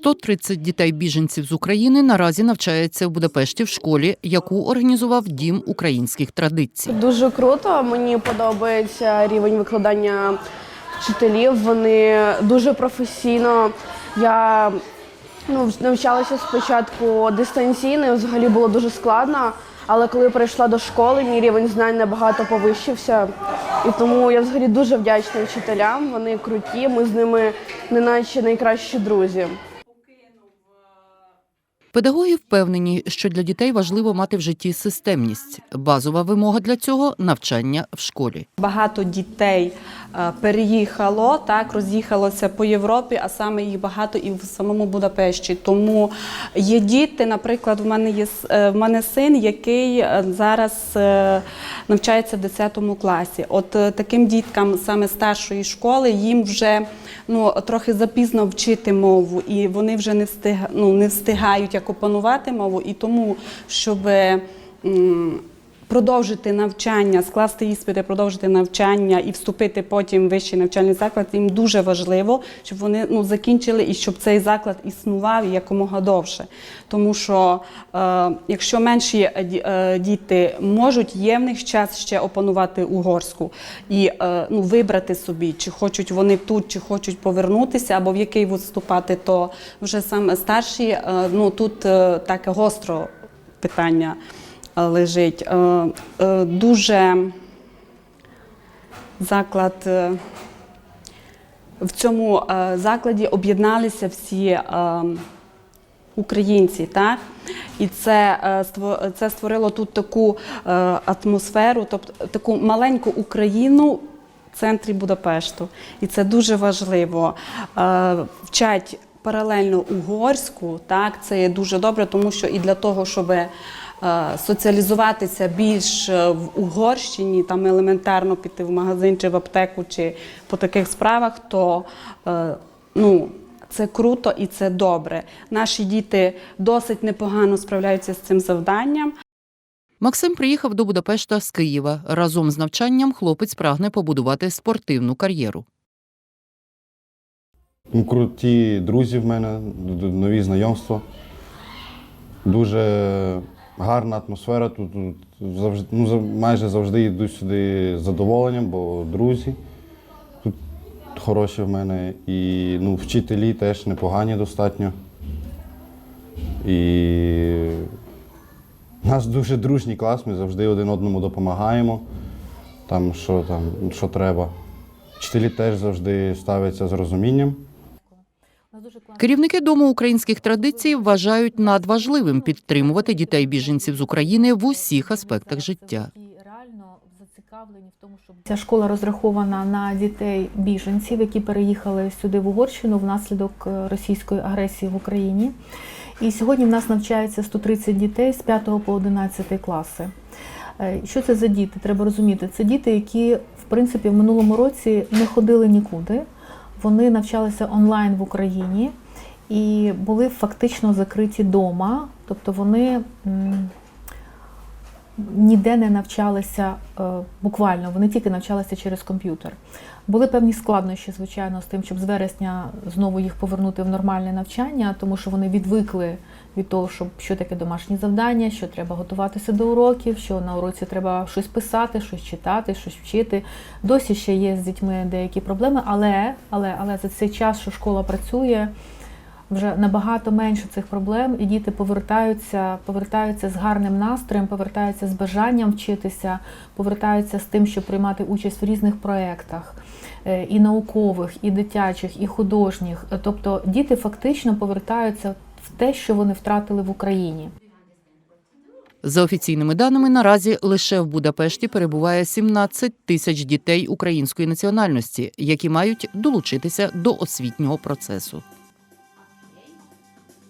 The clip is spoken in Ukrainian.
130 дітей біженців з України наразі навчаються в Будапешті в школі, яку організував Дім українських традицій. Дуже круто. Мені подобається рівень викладання вчителів. Вони дуже професійно. Я ну, навчалася спочатку дистанційно, взагалі було дуже складно. Але коли прийшла до школи, мій рівень знань набагато повищився. І тому я взагалі дуже вдячна вчителям. Вони круті. Ми з ними неначе найкращі друзі. Педагоги впевнені, що для дітей важливо мати в житті системність. Базова вимога для цього навчання в школі. Багато дітей е, переїхало, так роз'їхалося по Європі, а саме їх багато і в самому Будапешті. Тому є діти, наприклад, в мене є е, в мене син, який е, зараз навчається в 10 класі. От таким діткам саме старшої школи їм вже ну трохи запізно вчити мову, і вони вже не встиг, ну, не встигають як опанувати мову, і тому щоб. Продовжити навчання, скласти іспити, продовжити навчання і вступити потім в вищий навчальний заклад, їм дуже важливо, щоб вони ну, закінчили і щоб цей заклад існував якомога довше. Тому що е, якщо менші е, е, діти можуть, є в них час ще опанувати угорську і е, ну, вибрати собі, чи хочуть вони тут, чи хочуть повернутися, або в який вуз вступати, то вже саме старші, е, ну тут е, так гостро питання лежить. Е, е, Дуже заклад. е, В цьому е, закладі об'єдналися всі е, українці, так? І це, е, це створило тут таку е, атмосферу, тобто таку маленьку Україну в центрі Будапешту. І це дуже важливо. Е, Вчать паралельно угорську, так, це є дуже добре, тому що і для того, щоб е, соціалізуватися більш е, в Угорщині, там елементарно піти в магазин чи в аптеку, чи по таких справах, то е, ну, це круто і це добре. Наші діти досить непогано справляються з цим завданням. Максим приїхав до Будапешта з Києва. Разом з навчанням хлопець прагне побудувати спортивну кар'єру. Ну, Круті друзі в мене, нові знайомства. Дуже гарна атмосфера. Тут, тут завжди, ну, майже завжди йду сюди з задоволенням, бо друзі тут хороші в мене. І ну, вчителі теж непогані достатньо. І у нас дуже дружній клас, ми завжди один одному допомагаємо, там, що, там, що треба. Вчителі теж завжди ставляться з розумінням. Керівники Дому українських традицій вважають надважливим підтримувати дітей біженців з України в усіх аспектах життя. Ця школа розрахована на дітей біженців, які переїхали сюди в Угорщину внаслідок е, російської агресії в Україні. І сьогодні в нас навчається 130 дітей з 5 по 11 класи. Е, Що це за діти? Треба розуміти. Це діти, які в принципі в минулому році не ходили нікуди. Вони навчалися онлайн в Україні і були фактично закриті дома, Тобто вони ніде не навчалися е, буквально, вони тільки навчалися через комп'ютер. Були певні складнощі, звичайно, з тим, щоб з вересня знову їх повернути в нормальне навчання, тому що вони відвикли від того, щоб що таке домашні завдання, що треба готуватися до уроків, що на уроці треба щось писати, щось читати, щось вчити. Досі ще є з дітьми деякі проблеми, але, але, але за цей час, що школа працює, вже набагато менше цих проблем, і діти повертаються, повертаються з гарним настроєм, повертаються з бажанням вчитися, повертаються з тим, щоб приймати участь в різних проєктах. е, І наукових, і дитячих, і художніх. Тобто діти фактично повертаються в те, що вони втратили в Україні. За офіційними даними, наразі лише в Будапешті перебуває 17 тисяч дітей української національності, які мають долучитися до освітнього процесу.